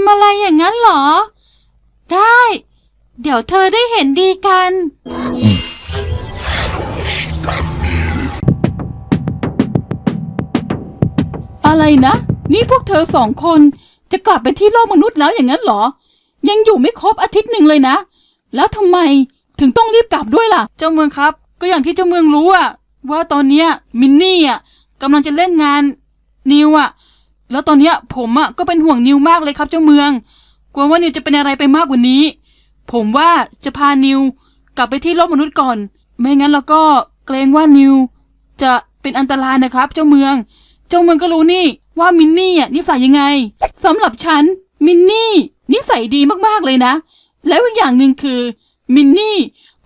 ำอะไรอย่างนั้นเหรอ ได้ เดี๋ยวเธอได้เห็นดีกัน อะไรนะ นี่พวกเธอสองคนจะกลับไปที่โลกมนุษย์แล้วอย่างนั้นเหรอ ยังอยู่ไม่ครบอาทิตย์หนึ่งเลยนะ แล้วทำไมถึงต้องรีบกลับด้วยล่ะ เจ้าเมืองครับ ก็อย่างที่เจ้าเมืองรู้อะว่าตอนเนี้ยมินนี่อะกำลังจะเล่นงานนิวอะ แล้วตอนเนี้ยผมอะก็เป็นห่วงนิวมากเลยครับ เจ้าเมือง กลัวว่านิวจะเป็นอะไรไปมากกว่านี้ ผมว่าจะพานิวกลับไปที่โลกมนุษย์ก่อน ไม่งั้นแล้วก็เกรงว่านิวจะเป็นอันตรายนะครับ เจ้าเมือง เจ้าเมืองก็รู้นี่ว่ามินนี่อะนิสัยยังไงสำหรับฉันมินนี่นิสัยดีมากๆเลยนะ แล้วอีกอย่างหนึ่งคือมินนี่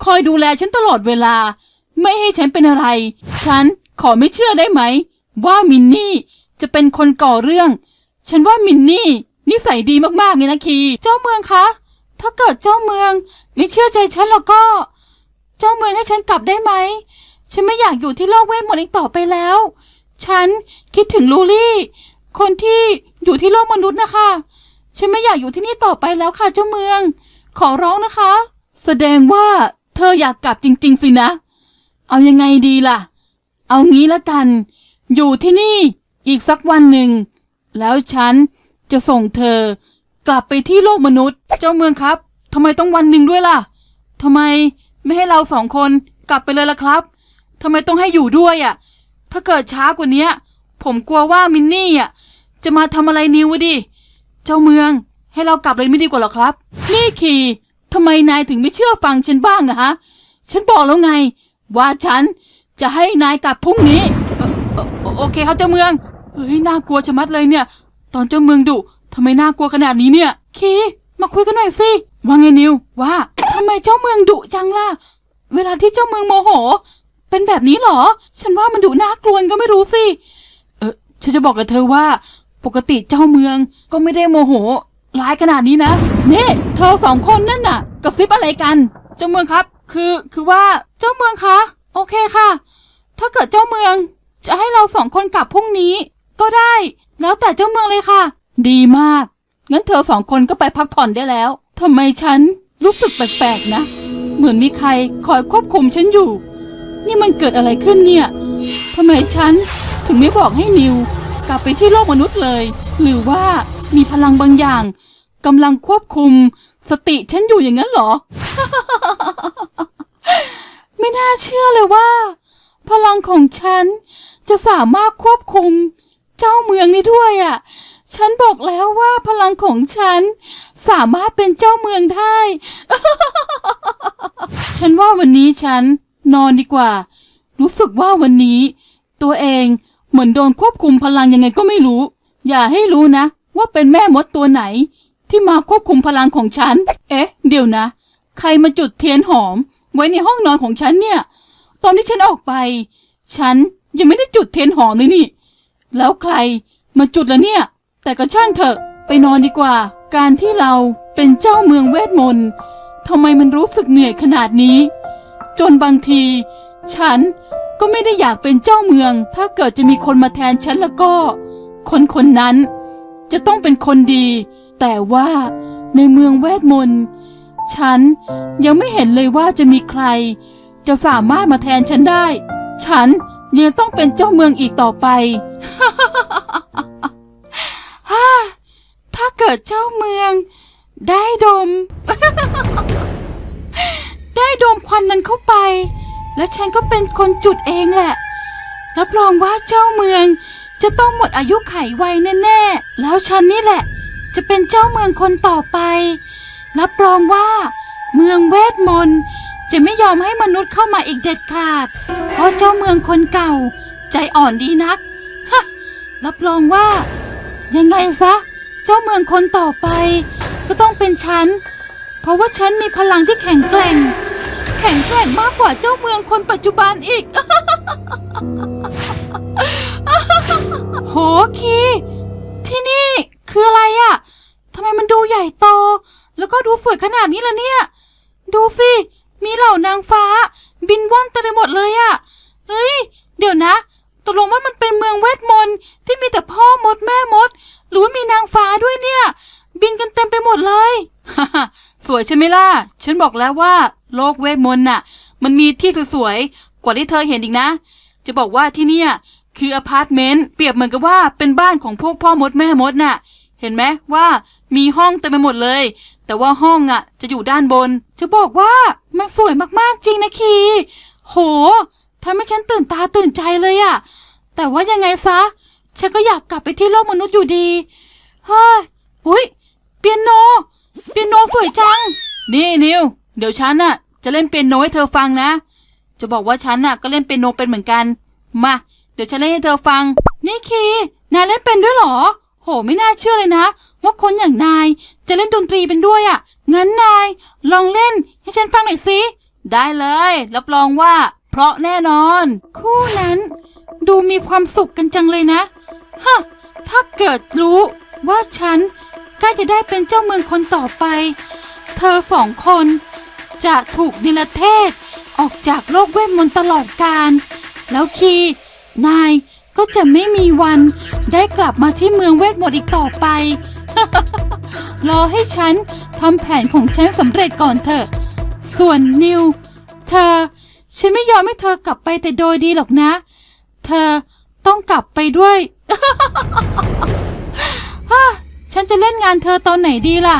คอยดูแลฉันตลอดเวลา ไม่ให้ฉันเป็นอะไร ฉันขอไม่เชื่อได้ไหม ว่ามินนี่ จะเป็นคนก่อเรื่อง ฉันว่ามินนี่ นิสัยดีมากๆเลยนะคี เจ้าเมืองคะ ถ้าเกิดเจ้าเมืองไม่เชื่อใจฉันแล้วก็ เจ้าเมืองให้ฉันกลับได้ไหม ฉันไม่อยากอยู่ที่โลกเวทมนต์อีกต่อไปแล้ว ฉันคิดถึงลูลี่ คนที่อยู่ที่โลกมนุษย์นะคะ ฉันไม่อยากอยู่ที่นี่ต่อไปแล้วค่ะเจ้าเมือง ขอร้องนะคะ แสดงว่าเธออยากกลับจริง ๆ สินะ เอายังไงดีล่ะ เอางี้ละกัน อยู่ที่นี่ อีกสักวันหนึ่ง แล้วฉันจะส่งเธอกลับไปที่โลกมนุษย์ เจ้าเมืองครับทำไมต้องวันหนึ่งด้วยล่ะทำไมไม่ให้เราสองคนกลับไปเลยล่ะครับทำไมต้องให้อยู่ด้วยอะ ถ้าเกิดช้ากว่านี้ผมกลัวว่ามินนี่อะจะมาทำอะไรนิวดิ เจ้าเมืองให้เรากลับเลยไม่ดีกว่าหรอครับ นี่คีทำไมนายถึงไม่เชื่อฟังฉันบ้างนะฮะ ฉันบอกแล้วไง ว่าฉันจะให้นายกลับพรุ่งนี้ โอเคครับเจ้าเมือง เฮ้ยน่ากลัวชะมัดเลยเนี่ย ตอนเจ้าเมืองดุทำไมน่ากลัวขนาดนี้เนี่ย คีมาคุยกันหน่อยสิว่าไงนิวว่าทำไมเจ้าเมืองดุจังล่ะ เวลาที่เจ้าเมืองโมโห เป็นแบบนี้เหรอ ฉันว่ามันดุน่ากลัวก็ไม่รู้สิเออฉันจะบอกกับเธอว่า ปกติเจ้าเมืองก็ไม่ได้โมโหร้ายขนาดนี้นะนี่เธอสองคนนั่นน่ะกระซิบอะไรกัน เจ้าเมืองครับ คือคือว่าเจ้าเมืองคะ โอเคค่ะ ถ้าเกิดเจ้าเมืองจะให้เราสองคนกลับพรุ่งนี้ ก็ได้ แล้วแต่เจ้าเมืองเลยค่ะ ดีมาก งั้นเธอสองคนก็ไปพักผ่อนได้แล้วทำไมฉันรู้สึกแปลกๆนะ เหมือนมีใครคอยควบคุมฉันอยู่ นี่มันเกิดอะไรขึ้นเนี่ยทำไมฉันถึงไม่บอกให้นิว กลับไปที่โลกมนุษย์เลย หรือว่ามีพลังบางอย่างกำลังควบคุม สติฉันอยู่อย่างนั้นเหรอ ไม่น่าเชื่อเลยว่า พลังของฉันจะสามารถควบคุม เจ้าเมืองนี้ด้วยอะ ฉันบอกแล้วว่าพลังของฉัน สามารถเป็นเจ้าเมืองได้ ฉันว่าวันนี้ฉันนอนดีกว่า รู้สึกว่าวันนี้ ตัวเองเหมือนโดนควบคุมพลังยังไงก็ไม่รู้ อย่าให้รู้นะ ว่าเป็นแม่มดตัวไหน ที่มาควบคุมพลังของฉัน เอ๊ะ เดี๋ยวนะ ใครมาจุดเทียนหอม ไว้ในห้องนอนของฉันเนี่ย ตอนที่ฉันออกไป ฉันยังไม่ได้จุดเทียนหอมเลยนี่ แล้วใครมาจุดละเนี่ย แต่ก็ช่างเถอะ ไปนอนดีกว่า การที่เราเป็นเจ้าเมืองเวทมนต์ทำไมมันรู้สึกเหนื่อยขนาดนี้ จนบางที ฉันก็ไม่ได้อยากเป็นเจ้าเมือง ถ้าเกิดจะมีคนมาแทนฉันแล้วก็ คนคนนั้น จะต้องเป็นคนดี แต่ว่าในเมืองเวทมนต์ฉันยังไม่เห็นเลยว่าจะมีใคร จะสามารถมาแทนฉันได้ ฉัน ยังต้องเป็นเจ้าเมืองอีกต่อไปฮ่าถ้าเกิดเจ้าเมือง ได้ดม ได้ดมควันนั้นเข้าไป แล้วฉันก็เป็นคนจุดเองแหละ รับรองว่าเจ้าเมือง จะต้องหมดอายุไขไวแน่ๆ แล้วฉันนี่แหละ จะเป็นเจ้าเมืองคนต่อไป รับรองว่า เมืองเวทมนต์จะไม่ยอมให้มนุษย์เข้ามาอีกเด็ดขาด พราะเจ้าเมืองคนเก่า ใจอ่อนดีนัก ฮะ รับรองว่า ยังไงซะ เจ้าเมืองคนต่อไป ก็ต้องเป็นฉัน เพราะว่าฉันมีพลังที่แข็งแกร่ง แข็งแกร่งมากกว่าเจ้าเมืองคนปัจจุบันอีก โหคี ที่นี่คืออะไรอะทำไมมันดูใหญ่โต แล้วก็ดูสวยขนาดนี้ล่ะเนี่ย ดูสิ มีเหล่านางฟ้า บินว่อนเต็มไปหมดเลยอะเฮ้ย เดี๋ยวนะตกลงว่ามันเป็นเมืองเวทมนต์ที่มีแต่พ่อมดแม่มด หรือว่ามีนางฟ้าด้วยเนี่ย บินกันเต็มไปหมดเลยฮ่าฮ่าสวยใช่ไหมล่ะ ฉันบอกแล้วว่า โลกเวทมนต์น่ะ มันมีที่สวยๆ กว่าที่เธอเห็นอีกนะ จะบอกว่าที่เนี่ย คืออพาร์ตเมนต์เปรียบเหมือนกับว่าเป็นบ้านของพวกพ่อมดแม่มดน่ะ เห็นไหมว่ามีห้องเต็มไปหมดเลย แต่ว่าห้องอะ จะอยู่ด้านบน จะบอกว่ามันสวยมากๆจริงนะคีโหทำให้ฉันตื่นตาตื่นใจเลยอะแต่ว่ายังไงซะ ฉันก็อยากกลับไปที่โลกมนุษย์อยู่ดี เฮ้ยอุ๊ยเปียโน เปียโนสวยจัง นี่นิว เดี๋ยวฉันน่ะ จะเล่นเปียโนให้เธอฟังนะ จะบอกว่าฉันน่ะก็เล่นเปียโนเป็นเหมือนกัน มา เดี๋ยวฉันเล่นให้เธอฟัง นี่คีนายเล่นเป็นด้วยเหรอ โห ไม่น่าเชื่อเลยนะ ว่าคนอย่างนายจะเล่นดนตรีเป็นด้วยอะ่ะ งั้นนาย ลองเล่นให้ฉันฟังหน่อยสิ ได้เลย รับรองว่า เพราะแน่นอน คู่นั้น ดูมีความสุขกันจังเลยนะ ฮะ ถ้าเกิดรู้ว่าฉันใกล้จะได้เป็นเจ้าเมืองคนต่อไป เธอสองคน จะถูกดิลเทศ ออกจากโลกเวทมนต์ตลอดกาล แล้วคีนายก็จะไม่มีวันได้กลับมาที่เมืองเวทมนต์อีกต่อไป รอให้ฉันทำแผนของฉันสำเร็จก่อนเถอะ ส่วนนิว เธอ ฉันไม่ยอมให้เธอกลับไปแต่โดยดีหรอกนะ เธอต้องกลับไปด้วย ฮ่าฉันจะเล่นงานเธอตอนไหนดีล่ะ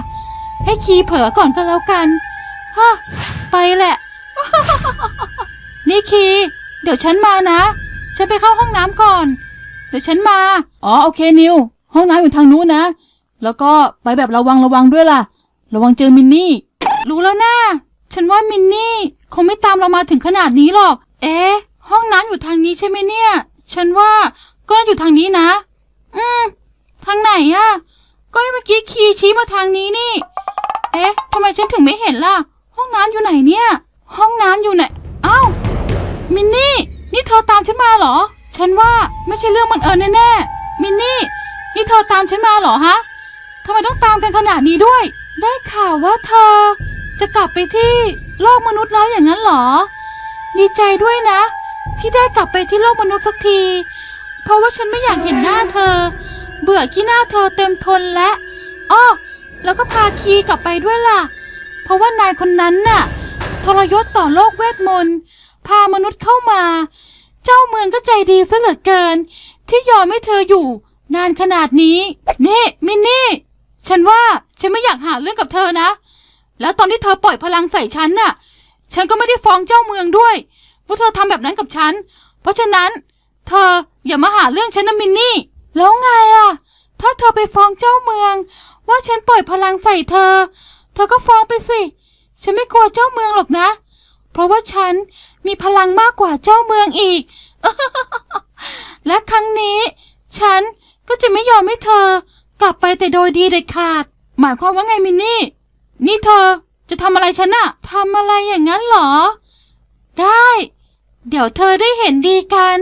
ให้คีเผลอก่อนก็แล้วกัน ฮ่าไปแหละ นี่คี เดี๋ยวฉันมานะ ฉันไปเข้าห้องน้ำก่อน เดี๋ยวฉันมา อ๋อโอเคนิว ห้องน้ำอยู่ทางนู้นนะ แล้วก็ไปแบบระวังระวังด้วยล่ะ ระวังเจอมินนี่ รู้แล้วนะฉันว่ามินนี่คงไม่ตามเรามาถึงขนาดนี้หรอก เอ๊ะ ห้องน้ำอยู่ทางนี้ใช่ไหมเนี่ย ฉันว่าก็อยู่ทางนี้นะ อืม ทางไหนอะก็เมื่อกี้คีชี้มาทางนี้นี่ เอ๊ะทำไมฉันถึงไม่เห็นล่ะ ห้องน้ำอยู่ไหนเนี่ย ห้องน้ำอยู่ไหนเอ้ามินนี่ นี่เธอตามฉันมาเหรอ ฉันว่าไม่ใช่เรื่องมันเอิญแน่ๆมินนี่ นี่เธอตามฉันมาเหรอฮะ ทำไมต้องตามกันขนาดนี้ด้วย ได้ข่าวว่าเธอ จะกลับไปที่โลกมนุษย์แล้วอย่างนั้นเหรอ ดีใจด้วยนะ ที่ได้กลับไปที่โลกมนุษย์สักที เพราะว่าฉันไม่อยากเห็นหน้าเธอ เบื่อขี้หน้าเธอเต็มทนและอ้อแล้วก็พาคีกลับไปด้วยล่ะ เพราะว่านายคนนั้นน่ะ ทรยศต่อโลกเวทมนต์ พามนุษย์เข้ามา เจ้าเมืองก็ใจดีซะเหลือเกิน ที่ยอมให้เธออยู่ นานขนาดนี้ นี่มินนี่ ฉันว่าฉันไม่อยากหาเรื่องกับเธอนะ แล้วตอนที่เธอปล่อยพลังใส่ฉันน่ะ ฉันก็ไม่ได้ฟ้องเจ้าเมืองด้วยว่าเธอทำแบบนั้นกับฉัน เพราะฉะนั้น เธออย่ามาหาเรื่องฉันนะมินนี่ แล้วไงอะ ถ้าเธอไปฟ้องเจ้าเมือง ว่าฉันปล่อยพลังใส่เธอ เธอก็ฟ้องไปสิ ฉันไม่กลัวเจ้าเมืองหรอกนะ เพราะว่าฉันมีพลังมากกว่าเจ้าเมืองอีก และครั้งนี้ ฉันก็จะไม่ยอมให้เธอ กลับไปแต่โดยดีเด็ดขาด หมายความว่าไงมินนี่ นี่เธอจะทำอะไรฉันอะทำอะไรอย่างนั้นเหรอ ได้ เดี๋ยวเธอได้เห็นดีกัน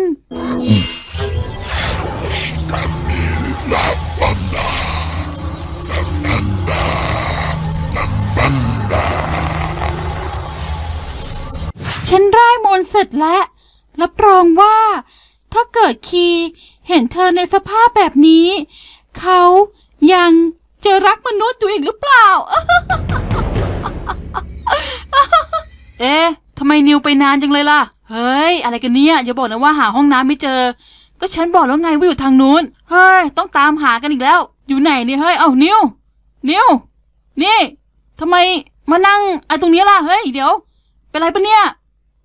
ฉันร่ายมนต์เสร็จแล้ว รับรองว่า ถ้าเกิดคีเห็นเธอในสภาพแบบนี้ เขายังจะรักมนุษย์อยู่อีกหรือเปล่า เอ๊ะทำไมนิวไปนานจังเลยล่ะ เฮ้ย อะไรกันเนี่ย อย่าบอกนะว่าหาห้องน้ำไม่เจอ ก็ฉันบอกแล้วไงว่าอยู่ทางนู้น เฮ้ย ต้องตามหากันอีกแล้ว อยู่ไหนเนี่ยเฮ้ย เอ้านิว นิว นี่ทำไมมานั่งไอ้ตรงนี้ล่ะ เฮ้ย เดี๋ยว เป็นไรปะเนี่ย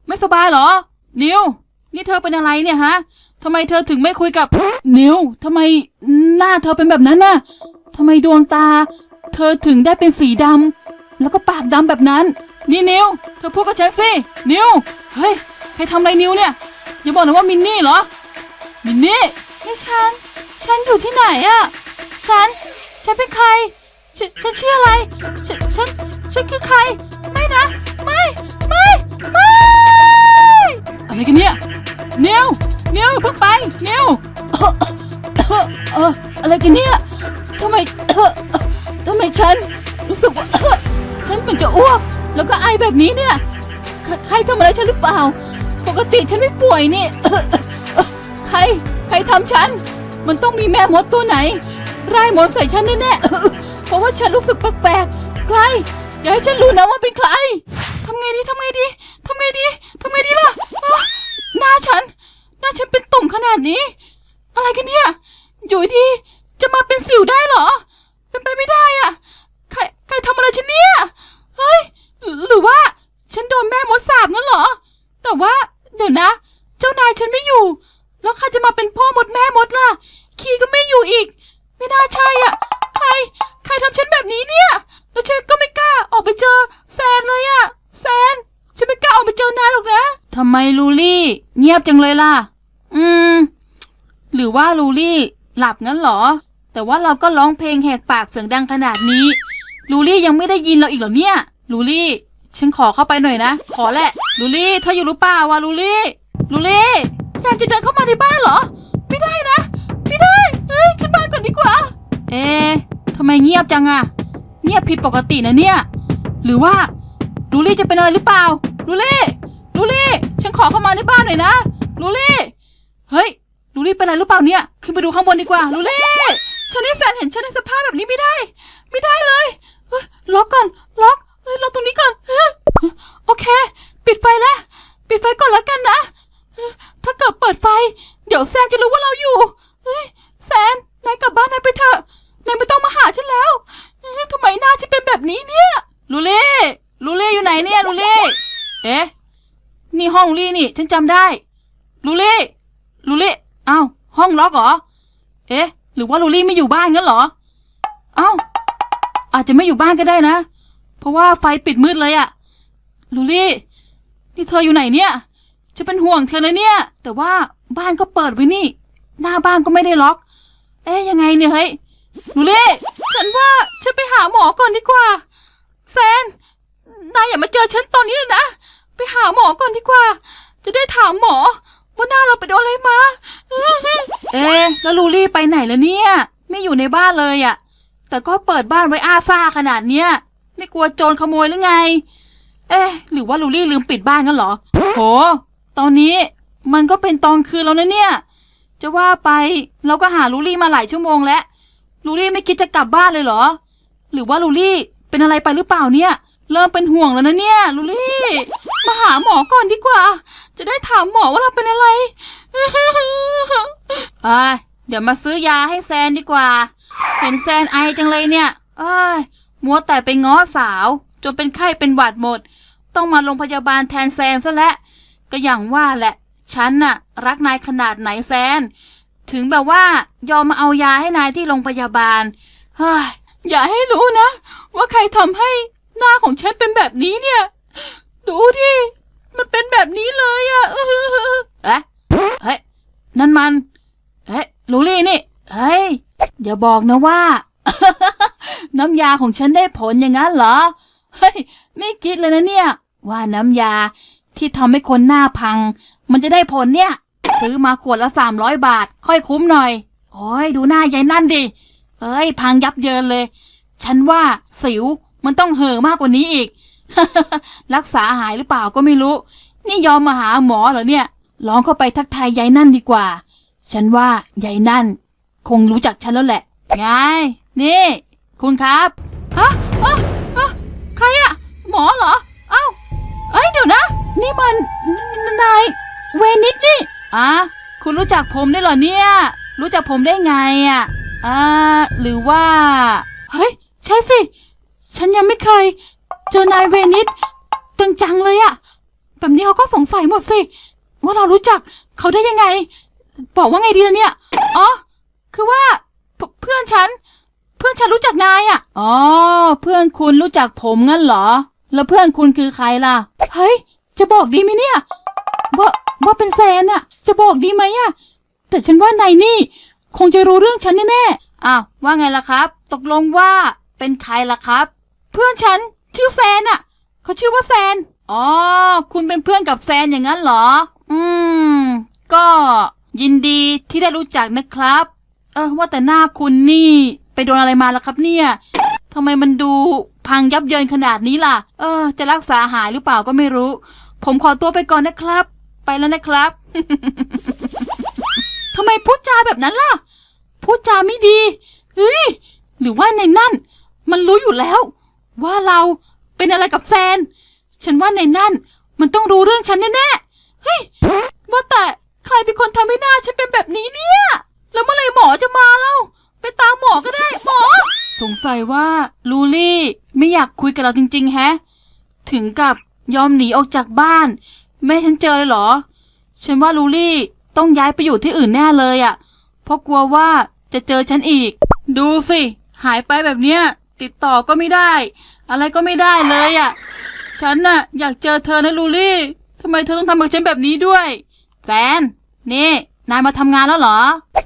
ไม่สบายเหรอ นิว นี่เธอเป็นอะไรเนี่ยฮะ ทำไมเธอถึงไม่คุยกับ นิวทำไมหน้าเธอเป็นแบบนั้นน่ะทำไมดวงตา เธอถึงได้เป็นสีดำแล้วก็ปากดำแบบนั้น นี่นิวเธอพูดกับฉันสิ นิวเฮ้ย ใครทำอะไรนิวเนี่ย อย่าบอกนะว่ามินนี่เหรอ มินนี่นี่ฉัน ฉันอยู่ที่ไหนอะฉัน ฉันเป็นใคร ฉันฉันชื่ออะไร ฉัน ฉัน ฉันคือใคร ไม่นะ ไม่ ไม่ ไม่ อะไรกันเนี่ยนิวนิวเพิ่งไปนิวเออเออเอออะไรกันเนี่ยทำไมทำไมฉันรู้สึกว่าฉันเหมือนจะอ้วก แล้วก็ไอแบบนี้เนี่ย ใครทำอะไรฉันหรือเปล่า ปกติฉันไม่ป่วยนี่ใครใครทำฉัน มันต้องมีแม่มดตัวไหนไล่มดใส่ฉันแน่ๆเพราะว่าฉันรู้สึกแปลกๆใครอย่าให้ฉันรู้นะว่าเป็นใครทำไงดีทำไงดีทำไงดีทำไงดีล่ะ ฉัน หน้าฉันเป็นตุ่มขนาดนี้ อะไรกันเนี่ย อยู่ดี จะมาเป็นสิวได้เหรอ เป็นไปไม่ได้อะ ใครใครทำอะไรฉันเนี่ย เฮ้ย หรือว่าฉันโดนแม่มดสาบงั้นเหรอ แต่ว่า เดี๋ยวนะ เจ้านายฉันไม่อยู่ แล้วใครจะมาเป็นพ่อมดแม่มดล่ะคีก็ไม่อยู่อีก ไม่น่าใช่อะ ใคร ใครทำฉันแบบนี้เนี่ย แล้วฉันก็ไม่กล้าออกไปเจอแซนเลยอะ แซน ฉันไม่กล้าออกไปเจอนายหรอกนะทำไมลูลี่ เงียบจังเลยล่ะ อืม หรือว่าลูลี่ หลับงั้นเหรอ แต่ว่าเราก็ร้องเพลงแหกปากเสียงดังขนาดนี้ ลูลี่ยังไม่ได้ยินเราอีกเหรอเนี่ย ลูลี่ ฉันขอเข้าไปหน่อยนะ ขอแหละ ลูลี่เธออยู่หรือเปล่าวะลูลี่ ลูลี่แซนจะเดินเข้ามาในบ้านเหรอ ไม่ได้นะ ไม่ได้ เฮ้ยขึ้นบ้านก่อนดีกว่า เอ๊ะทำไมเงียบจังอะเงียบผิดปกตินะเนี่ย หรือว่าลูลี่จะเป็นอะไรหรือเปล่า ลูลี่ ลูลี่ ฉันขอเข้ามาในบ้านหน่อยนะ ลูลี่ เฮ้ย ลูลี่เป็นอะไรหรือเปล่าเนี่ย ขึ้นไปดูข้างบนดีกว่า ลูลี่ ฉันให้แฟนเห็นฉันในสภาพแบบนี้ไม่ได้ ไม่ได้เลยเฮ้ยล็อกก่อน ล็อกเฮ้ยล็อกตรงนี้ก่อนเฮ้ยโอเค ปิดไฟแล้ว ปิดไฟก่อนแล้วกันนะ ถ้าเกิดเปิดไฟ เดี๋ยวแซนจะรู้ว่าเราอยู่เฮ้ยแซน นายกลับบ้านนายไปเถอะ นายไม่ต้องมาหาฉันแล้วเฮ้ยทำไมหน้าฉันเป็นแบบนี้เนี่ย ลูเล่ลูเล่อยู่ไหนเนี่ย ลูเล่ เอ๊ะ นี่ห้องลี่นี่ ฉันจำได้ ลูเล่ลูเล่เอ้า ห้องล็อกเหรอ เอ๊ะ หรือว่าลูลี่ไม่อยู่บ้านงั้นเหรอ เอ้า อาจจะไม่อยู่บ้านก็ได้นะ เพราะว่าไฟปิดมืดเลยอะลูลี่ นี่เธออยู่ไหนเนี่ย ฉันเป็นห่วงเธอนะเนี่ย แต่ว่าบ้านก็เปิดไว้นี่ หน้าบ้านก็ไม่ได้ล็อก เอ๊ยยังไงเนี่ยเฮ้ยลูลี่ ฉันว่าฉันไปหาหมอก่อนดีกว่า แซน นายอย่ามาเจอฉันตอนนี้เลยนะ ไปหาหมอก่อนดีกว่า จะได้ถามหมอ ว่าหน้าเราไปโดนอะไรมา เอ๊ะแล้วลูลี่ไปไหนแล้วเนี่ย ไม่อยู่ในบ้านเลยอะ่ะ แต่ก็เปิดบ้านไว้อ้าซ่าขนาดเนี้ย ไม่กลัวโจรขโมยหรือไง เอ๊ะหรือว่าลูลี่ลืมปิดบ้านกันเหรอ โห ตอนนี้มันก็เป็นตอนคืนแล้วนะเนี่ย จะว่าไปเราก็หาลูลี่มาหลายชั่วโมงแล้ว ลูลี่ไม่คิดจะกลับบ้านเลยเหรอ หรือว่าลูลี่เป็นอะไรไปหรือเปล่าเนี่ย เริ่มเป็นห่วงแล้วนะเนี่ยลูลี่ มาหาหมอก่อนดีกว่า จะได้ถามหมอว่าเราเป็นอะไรอ่าเดี๋ยวมาซื้อยาให้แซนดีกว่า เห็นแซนไอจังเลยเนี่ย เอ้ยมัวแต่ไปง้อสาว จนเป็นไข้เป็นหวัดหมด ต้องมาโรงพยาบาลแทนแซนซะแล้วก็อย่างว่าแหละ ฉันน่ะ รักนายขนาดไหนแซน ถึงแบบว่ายอมมาเอายาให้นายที่โรงพยาบาลเฮ้ยอย่าให้รู้นะ ว่าใครทำให้ หน้าของฉันเป็นแบบนี้เนี่ย ดูดิมันเป็นแบบนี้เลยอะเอ๊ะเฮ้ยนั่นมันเฮ้ยลูลี่นี่เฮ้ยอย่าบอกนะว่า น้ำยาของฉันได้ผลอย่างนั้นเหรอเฮ้ยไม่คิดเลยนะเนี่ย ว่าน้ำยาที่ทำให้คนหน้าพัง มันจะได้ผลเนี่ย ซื้อมาขวดละสามร้อยบาท ค่อยคุ้มหน่อย โอ้ยดูหน้ายายนั่นดิเอ้ย พังยับเยินเลย ฉันว่าสิว มันต้องเห่อะมากกว่านี้อีก รักษาหายหรือเปล่าก็ไม่รู้ นี่ยอมมาหาหมอเหรอเนี่ยลองเข้าไปทักทายยายนั่นดีกว่า ฉันว่ายายนั่น คงรู้จักฉันแล้วแหละ ไง นี่ คุณครับฮะฮะฮะใครอะหมอเหรอ เอ้า เอ้ยเดี๋ยวนะ นี่มันนายเวนิสนี่อะคุณรู้จักผมได้เหรอเนี่ย รู้จักผมได้ไงอะอ่าหรือว่า เฮ้ย ใช่สิ ฉันยังไม่เคย เจอนายเวนิสจังๆเลยอะแบบนี้เขาก็สงสัยหมดสิ ว่าเรารู้จักเขาได้ยังไง บอกว่าไงดีล่ะเนี่ย อ๋อ คือว่าเพื่เพื่อนฉัน เพื่อนฉันรู้จักนายอะอ๋อ เพื่อนคุณรู้จักผมงั้นเหรอ แล้วเพื่อนคุณคือใครล่ะ เฮ้ย จะบอกดีไหมเนี่ย ว่าว่าเป็นแซนอะจะบอกดีไหมอะแต่ฉันว่านายนี่ คงจะรู้เรื่องฉันแน่ๆอ้าวว่าไงล่ะครับ ตกลงว่าเป็นใครล่ะครับ เพื่อนฉัน ชื่อแซนอะเขาชื่อว่าแซน อ๋อ คุณเป็นเพื่อนกับแซนอย่างนั้นเหรอ อืม ก็ยินดีที่ได้รู้จักนะครับ เออว่าแต่หน้าคุณนี่ ไปโดนอะไรมาแล่ะครับเนี่ยทำไมมันดูพังยับเยินขนาดนี้ล่ะ เออ จะรักษาหายหรือเปล่าก็ไม่รู้ ผมขอตัวไปก่อนนะครับ ไปแล้วนะครับทำไมพูดจาแบบนั้นล่ะ พูดจาไม่ดี เฮ้ย หรือว่าในนั่น มันรู้อยู่แล้ว ว่าเราเป็นอะไรกับแซน ฉันว่าในนั่นมันต้องรู้เรื่องฉันแน่ๆเฮ้ยว่าแต่ใครเป็นคนทำให้หน้าฉันเป็นแบบนี้เนี่ย แล้วเมื่อไหรหมอจะมาเล่าไปตามหมอก็ได้หมอ สงสัยว่าลูลี่ไม่อยากคุยกับเราจริงๆแฮะ ถึงกับยอมหนีออกจากบ้าน ไม่ให้ฉันเจอเลยเหรอ ฉันว่าลูลี่ต้องย้ายไปอยู่ที่อื่นแน่เลยอะ่ะ เพราะกลัวว่าจะเจอฉันอีก ดูสิ หายไปแบบเนี้ย ติดต่อก็ไม่ได้ อะไรก็ไม่ได้เลยอะ่ะ ฉันน่ะ อยากเจอเธอนะลูลี่ทำไมเธอต้องทำกับฉันแบบนี้ด้วยแซนนี่ นายมาทำงานแล้วเหรอ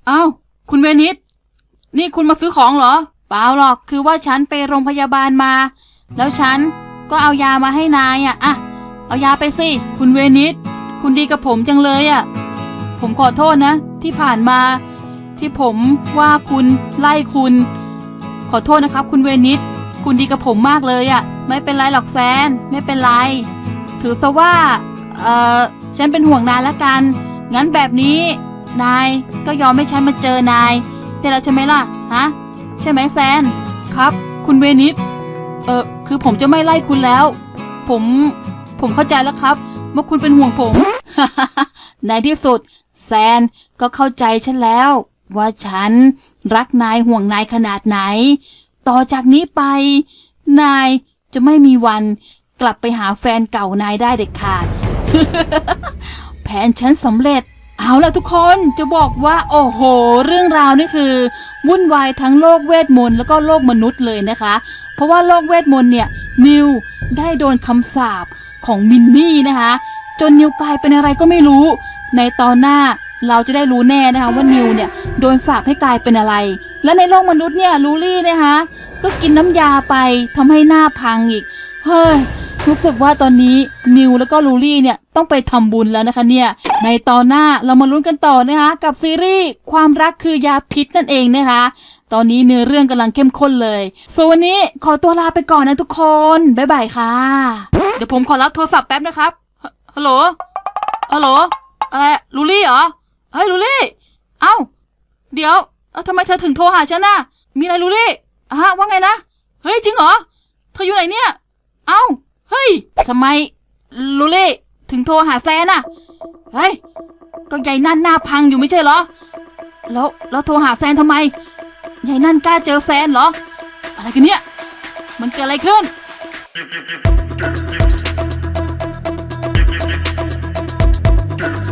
เอ้า คุณเวนิสนี่คุณมาซื้อของเหรอ เปล่าหรอกคือว่าฉันไปโรงพยาบาลมา แล้วฉันก็เอายามาให้นายอะอะเอายาไปสิ คุณเวนิสคุณดีกับผมจังเลยอะ ผมขอโทษนะ ที่ผ่านมา ที่ผมว่าคุณไล่คุณ ขอโทษนะครับ คุณเวนิสคุณดีกับผมมากเลยอะ่ะ ไม่เป็นไรหรอกแซน ไม่เป็นไร ถือซะว่า เออฉันเป็นห่วงนายละกัน งั้นแบบนี้ นายก็ยอมให้ฉันมาเจอนายได้แล้วใช่ไหมล่ะ ฮะ ใช่ไหมแซน ครับ คุณเวนิสเออคือผมจะไม่ไล่คุณแล้ว ผม ผมเข้าใจแล้วครับว่าคุณเป็นห่วงผม ในที่สุด แซนก็เข้าใจฉันแล้ว ว่าฉัน รักนายห่วงนายขนาดไหน ต่อจากนี้ไป นายจะไม่มีวันกลับไปหาแฟนเก่านายได้เด็ดขาด แผนฉันสำเร็จ เอาละทุกคนจะบอกว่า โอ้โห เรื่องราวนี่คือ วุ่นวายทั้งโลกเวทมนต์แล้วก็โลกมนุษย์เลยนะคะ เพราะว่าโลกเวทมนต์เนี่ย นิวได้โดนคำสาปของมินนี่นะคะ จนนิวกลายเป็นอะไรก็ไม่รู้ ในตอนหน้า เราจะได้รู้แน่นะคะว่านิวเนี่ยโดนสาปให้กลายเป็นอะไร และในโลกมนุษย์เนี่ยลูลี่นะคะก็กินน้ำยาไปทำให้หน้าพังอีก เฮ้ยรู้สึกว่าตอนนี้นิวแล้วก็ลูลี่เนี่ยต้องไปทำบุญแล้วนะคะเนี่ยในตอนหน้าเรามาลุ้นกันต่อนะคะกับซีรีส์ความรักคือยาพิษนั่นเองนะคะตอนนี้เนื้อเรื่องกำลังเข้มข้นเลยส่วนวันนี้ขอตัวลาไปก่อนนะทุกคนบ๊ายบายค่ะ เดี๋ยวผมขอรับโทรศัพท์แป๊บนะครับฮัลโหลฮัลโหลอะไรลูลี่เหรอ เฮ้ยลูลี่ เอ้า เดี๋ยว เอ้าทำไมเธอถึงโทรหาฉันน่ะ มีอะไรลูลี่อะฮะว่าไงนะ เฮ้ยจริงเหรอ เธออยู่ไหนเนี่ย เอ้า เฮ้ยทำไมลูลี่ถึงโทรหาแซนน่ะ เฮ้ย ก็ยายนั่นหน้าพังอยู่ไม่ใช่เหรอ แล้วแล้วโทรหาแซนทำไม ยายนั่นกล้าเจอแซนเหรอ อะไรกันเนี่ย มันเกิดอะไรขึ้น